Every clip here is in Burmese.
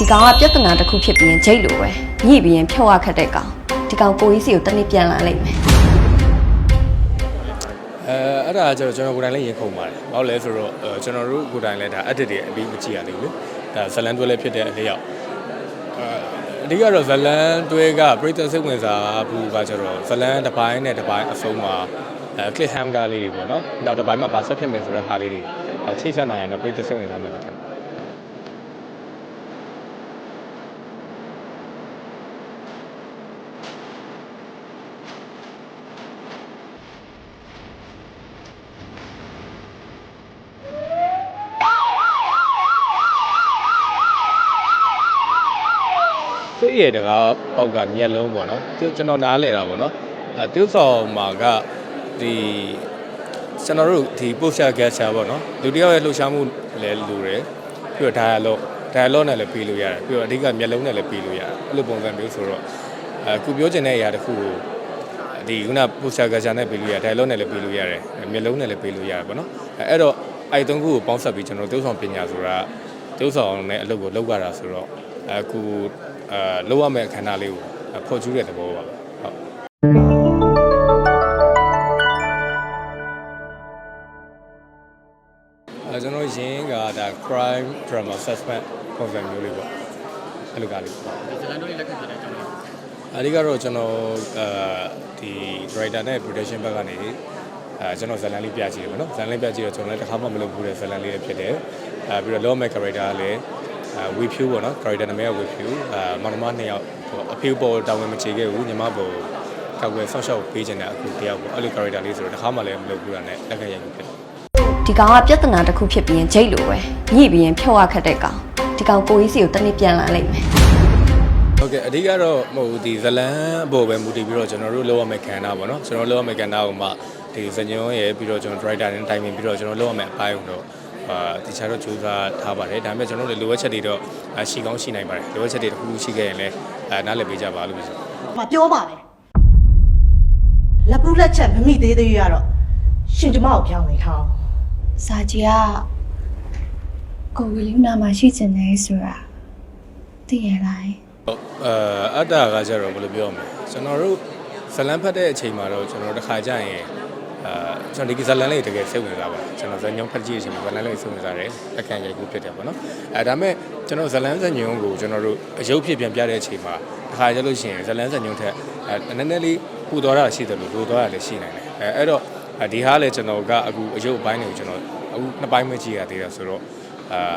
ဒီကောင်ကပြဿနာတစ်ခုဖြစ်ပြီးရင်ဂျိတ်လိုပဲညှိပြီးရင်ဖြုတ်ရခတ်တဲ့ကောင်ဒီကောင်ကိုကြီးစီကိုတနည်းပြန်လာလိမ့်မယ်အဲအဲ့ဒါကျတော့ကျွန်တော်ကိုယ်တိုင်လည်းရင်ခုန်ပါတယ်။ဘာလို့လဲဆိုတော့အဲကျွန်တော်တို့ကိုယ်တိုင်လည်းဒါ edit တွေအပြီးမကြည့်ရသေးဘူးလေ။ဒါဇလန်တွဲလည်းဖြစ်တဲ့အလျောက်အဲအဓိကတော့ဇလန်တွဲကပရိသတ်စိတ်ဝင်စားဘူးကကျတော့ဇလန်တစ်ပိုင်းနဲ့တစ်ပိုင်းအဆုံးမှာအဲ click ham ကလေးတွေပေါ့နော်။နောက်တစ်ပိုင်းမှာပါဆက်ဖြစ်မယ်ဆိုတဲ့ဟာလေးတွေအဲချိတ်ဆက်နိုင်ရင်တော့ပရိသတ်စိတ်ဝင်စားမယ်လို့ထင်တယ် သူ့ရဲ့တကားပေါက်ကမျက်လုံးပေါ့နော်သူကျွန်တော်နားလဲတာပေါ့နော်အဲသူဆောင်မှာကဒီကျွန်တော်တို့ဒီ poster gesture ပေါ့နော်လူတစ်ယောက်ရဲ့လှူရှားမှုလည်းလူတယ်ပြီးတော့ dialogue dialogue နဲ့လည်းပြီးလို့ရတယ်ပြီးတော့အဓိကမျက်လုံးနဲ့လည်းပြီးလို့ရတယ်အဲ့လိုပုံစံမျိုးဆိုတော့အခုပြောချင်တဲ့အရာတစ်ခုကိုဒီခုန poster gesture နဲ့ပြီးလို့ရတယ် dialogue နဲ့လည်းပြီးလို့ရတယ်မျက်လုံးနဲ့လည်းပြီးလို့ရတယ်ပေါ့နော်အဲအဲ့တော့အဲ့သုံးခုကိုပေါင်းစပ်ပြီးကျွန်တော်တို့ဆောင်ပညာဆိုတာတို့ဆောင်နဲ့အလုပ်ကိုလုပ်ရတာဆိုတော့အခု အဲလောက်ရမယ့်အခမ်းအနားလေးကိုဖော်ကျူးတဲ့သဘောပါဟုတ်အဲကျွန်တော်ရင်းကဒါ crime drama suspense ပုံစံမျိုးလေးပေါ့အဲ့လိုကားလေးပေါ့ဒီဇလန်တို့ရဲ့လက်ခံတဲ့အကြောင်းလေးအဓိကတော့ကျွန်တော်အဲဒီ writer နဲ့ production ဘက်ကနေအဲကျွန်တော်ဇာတ်လမ်းလေးပြကြည့်တယ်ပေါ့နော်ဇာတ်လမ်းပြကြည့်တော့ကျွန်တော်လည်းတစ်ခါမှမလုပ်ဘူးတဲ့ဇာတ်လမ်းလေးပဲဖြစ်တယ်အဲပြီးတော့ law make character ကလည်း အဲ with you ပေါ့နော် character နာမည်က with you အဲမောင်နှမနှစ်ယောက်ဟိုအဖေပေါ်တာဝန်မချေခဲ့ဘူးညီမပေါ်ကောက်ွယ်ဆောက်ရှောက်ပေးခြင်းတဲ့အခုတယောက်ပေါ့အဲ့လို character လေးဆိုတော့တစ်ခါမှလည်းမလုပ်ဘူးတာနဲ့လက်ခံရိုက်ဘူးဖြစ်တယ်ဒီကောင်ကပြဿနာတစ်ခုဖြစ်ပြီးရင်ဂျိတ်လိုပဲညှိပြီးရင်ဖြုတ်ရခတ်တဲ့ကောင်ဒီကောင်ကိုကြီးစီကိုတနည်းပြန်လာလိမ့်မယ်ဟုတ်ကဲ့အဓိကတော့မဟုတ်ဘူးဒီဇလန်အပေါ်ပဲမူတည်ပြီးတော့ကျွန်တော်တို့လောက်ရမယ့်ခန္ဓာပေါ့နော်ကျွန်တော်လောက်ရမယ့်ခန္ဓာကိုမှဒီဇညွန်းရဲ့ပြီးတော့ကျွန်တော် driver နဲ့တိုင်ပင်ပြီးတော့ကျွန်တော်လောက်ရမယ့်အပိုင်းကိုတော့ အာတခြားတော့ကြိုးစားထားပါတယ်ဒါပေမဲ့ကျွန်တော်တို့လိုအပ်ချက်တွေတော့အာရှိကောင်းရှိနိုင်ပါတယ်လိုအပ်ချက်တွေတစ်ခုခုရှိခဲ့ရင်လည်းအာနားလည်ပေးကြပါလို့ပြောမပြောပါနဲ့လက်ပူးလက်ချက်မမိသေးသေးရတော့ရှင်ကျမကိုပြောင်းနေထောင်းစာကြီးကကိုဝီလီနာမှာရှိကျင်နေဆိုတာသိရလားဟုတ်အာအတ္တကကျတော့ဘယ်လိုပြောမလဲကျွန်တော်တို့ဇလန်ဖတ်တဲ့အချိန်မှာတော့ကျွန်တော်တစ်ခါကြာရင် အာကျွန်တော်ဒီဇလန်လေးတကယ်စိတ်ဝင်စားပါတယ်ကျွန်တော်ဇညုံဖတ်ကြည့်တဲ့အချိန်မှာဇလန်လေးစိတ်ဝင်စားတယ်အခန့်ရိုက်ခုဖြစ်တယ်ပေါ့နော်အဲဒါမဲ့ကျွန်တော်ဇလန်ဇညုံကိုကျွန်တော်တို့အယုတ်ဖြစ်ပြန်ပြတဲ့အချိန်မှာတစ်ခါကျလို့ရှိရင်ဇလန်ဇညုံထက်အဲနည်းနည်းလေးပူသွားတာရှိတယ်လို့လိုသွားတာလည်းရှိနိုင်တယ်အဲအဲ့တော့ဒီဟာလည်းကျွန်တော်ကအခုအယုတ်အပိုင်းတွေကိုကျွန်တော်အခုနှစ်ပိုင်းပဲကြည့်ရသေးတယ်ဆိုတော့အာ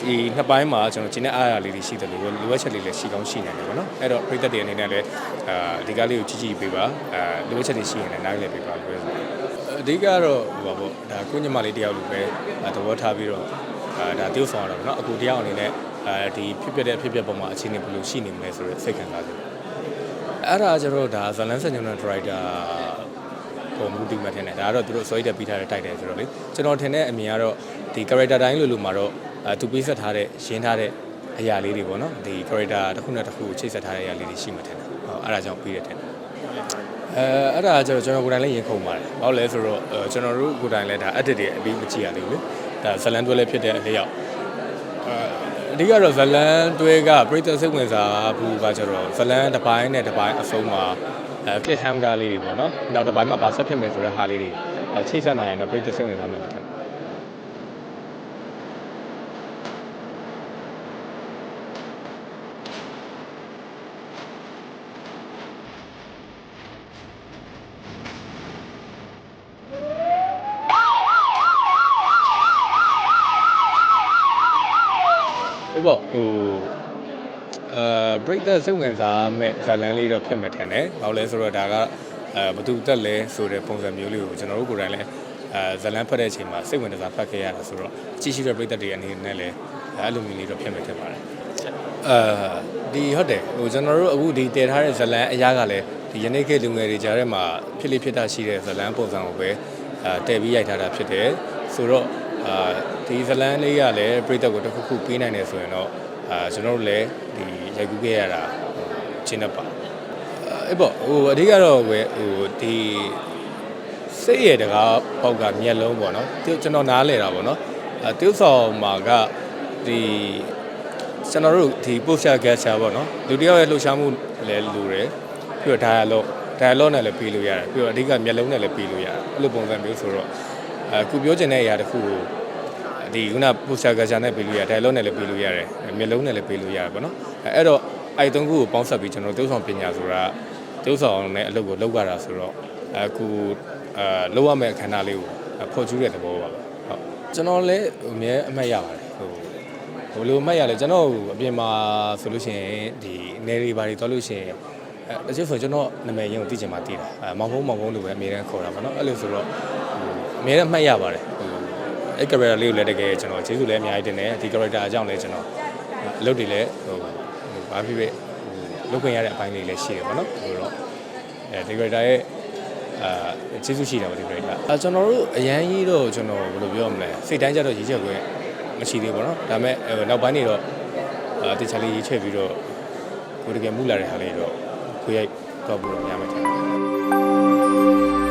ဒီနှစ်ပိုင်းမှာကျွန်တော်ကျင်းတဲ့အားရလေးတွေရှိတယ်လို့လိုအပ်ချက်လေးလည်းရှိကောင်းရှိနိုင်တယ်ပေါ့နော်အဲ့တော့ပြည်သက်တွေအနေနဲ့လည်းအာဒီကားလေးကိုကြည့်ကြည့်ပေးပါအာလိုအပ်ချက်တွေရှိရင်လည်းနားလည်ပေးပါလို့ပြောဆိုအဓိကတော့ဟိုပါပေါ့ဒါကိုညမလေးတယောက်လိုပဲသဘောထားပြီးတော့အာဒါတယောက်ဆောင်ရတာပေါ့နော်အခုတယောက်အနေနဲ့အာဒီဖြစ်ပျက်တဲ့အဖြစ်ပျက်ပုံမှာအခြေအနေဘယ်လိုရှိနေမလဲဆိုတော့စိတ်ခံစားတယ်အဲ့ဒါကျတော့ဒါဇလန်ဆန်ညွန်တဲ့ director ပုံမူတည်မှထင်တယ်ဒါကတော့သူတို့ဆွဲတက်ပြီးထားတဲ့ title ဆိုတော့လေကျွန်တော်ထင်တဲ့အမြင်ကတော့ဒီ character တိုင်းလိုလိုမှာတော့အဲ သူပေးဆက်ထားတဲ့ရင်းထားတဲ့အရာလေးတွေပေါ့နော်ဒီ character တစ်ခုနဲ့တစ်ခုကိုချိတ်ဆက်ထားတဲ့အရာလေးတွေရှိမှထင်တယ်ဟုတ်အဲ့ဒါကြောင့်ပြီးရတဲ့အဲအဲ့ဒါကျတော့ကျွန်တော်ကိုယ်တိုင်လည်းရင်ခုန်ပါတယ်ဘာလို့လဲဆိုတော့အဲကျွန်တော်တို့ကိုယ်တိုင်လည်းဒါ edit တွေအပြီးမကြည့်ရသေးဘူးလေဒါဇလန်တွဲလည်းဖြစ်တဲ့အလျောက်အဲအဓိကတော့ဇလန်တွဲကပရိသတ်စိတ်ဝင်စားဘူးကကျတော့ဇလန်တစ်ပိုင်းနဲ့တစ်ပိုင်းအဆုံးမှာအဲ click ham ကလေးတွေပေါ့နော်နောက်တစ်ပိုင်းမှာပါဆက်ဖြစ်မယ်ဆိုတဲ့ဟာလေးတွေအဲချိတ်ဆက်နိုင်ရင်တော့ပရိသတ်စိတ်ဝင်စားမယ်လို့ထင်တယ် ဟုတ်ပေါ့ဟိုအဲ break the စိတ်ဝင်စားမဲ့ဇာတ်လန်းလေးတော့ဖြစ်မှထင်တယ်။ဘာလို့လဲဆိုတော့ဒါကအဲဘသူတက်လဲဆိုတဲ့ပုံစံမျိုးလေးကိုကျွန်တော်တို့ကိုယ်တိုင်လည်းအဲဇာတ်လန်းဖတ်တဲ့အချိန်မှာစိတ်ဝင်စားဖတ်ခဲ့ရတာဆိုတော့ကြည့်ရှိတဲ့ break the တွေအနေနဲ့လည်းအဲ့လိုမျိုးလေးတော့ဖြစ်မှထင်ပါတယ်။အဲဒီဟုတ်တယ်ဟိုကျွန်တော်တို့အခုဒီတည်ထားတဲ့ဇာတ်လန်းအရာကလည်းဒီယနေ့ခေတ်လူငယ်တွေကြားထဲမှာဖြစ်လိဖြစ်တာရှိတဲ့ဇာတ်လန်းပုံစံကိုပဲအဲတည်ပြီးရိုက်ထားတာဖြစ်တယ်။ဆိုတော့ အာဒီဇာတ်လန်းလေးကလည်း break the ကိုတစ်ခုခုပေးနိုင်တယ်ဆိုရင်တော့အာကျွန်တော်တို့လည်းဒီရိုက်ကူးခဲ့ရတာရှင်းတတ်ပါအဲ့ပေါ့ဟိုအဓိကတော့ပဲဟိုဒီစိတ်ရတကားပေါက်ကမျက်လုံးပေါ့နော်သူကျွန်တော်နားလဲတာပေါ့နော်အဲတူဆောင်မှာကဒီဇကျွန်တော်တို့ဒီ poster gesture ပေါ့နော်လူတစ်ယောက်ရဲ့လှူရှားမှုလည်းလူတယ်ပြီးတော့ dialogue dialogue နဲ့လည်းပြီးလို့ရတယ်ပြီးတော့အဓိကမျက်လုံးနဲ့လည်းပြီးလို့ရတယ်အဲ့လိုပုံစံမျိုးဆိုတော့ အခုပြောချင်တဲ့အရာတစ်ခုကိုဒီခုန poster gesture နဲ့ပြီးလို့ရတယ် dialogue နဲ့လည်းပြီးလို့ရတယ်မျက်လုံးနဲ့လည်းပြီးလို့ရတယ်ပေါ့နော်အဲ့တော့အဲ့သုံးခုကိုပေါင်းစပ်ပြီးကျွန်တော်တို့သုံးဆောင်ပညာဆိုတာသုံးဆောင်နဲ့အလုပ်ကိုလုပ်ရတာဆိုတော့အခုအာလုပ်ရမယ့်အခမ်းအနားလေးကိုဖော်ကျူးတဲ့သဘောပါပဲဟုတ်ကျွန်တော်လည်းအမြဲအမှတ်ရပါတယ်ဟို ဘယ်လိုမှတ်ရလဲကျွန်တော်အပြင်မှာဆိုလို့ရှိရင်ဒီနေရီဘာတွေသွားလို့ရှိရင်အဲတချို့ဆိုကျွန်တော်နာမည်ရင်းကိုသိချင်မှသိတာအဲမောင်ဖုံးမောင်ဖုံးလို့ပဲအမြဲတမ်းခေါ်တာပါเนาะအဲ့လိုဆိုတော့ဟိုအ မြဲတမ်းမှတ်ရပါတယ်အဲ့ character လေးကိုလည်းတကယ်ကျွန်တော်ကျေးဇူးလည်းအများကြီးတင်တယ်ဒီ character အကြောင်းလည်းကျွန်တော်အလုပ်တွေလည်းဟိုဘာဖြစ်ဖြစ်လုပ်ခွင့်ရတဲ့အပိုင်းလေးလည်းရှိတယ်ပေါ့နော်ဆိုတော့အဲဒီ character ရဲ့အာကျေးဇူးရှိတယ်ပေါ့ဒီ character အဲကျွန်တော်တို့အရန်ကြီးတော့ကျွန်တော်ဘယ်လိုပြောမလဲစိတ်တိုင်းကြတော့ရည်ချက်ခွင့်မရှိသေးဘူးပေါ့နော်ဒါပေမဲ့နောက်ပိုင်းနေတော့အာတခြားလေးရေးချက်ပြီးတော့ကိုတကယ်မူလာတဲ့ဟာလေးတော့ခွေရိုက်တော့ပို့လို့များမယ်ထင်တယ်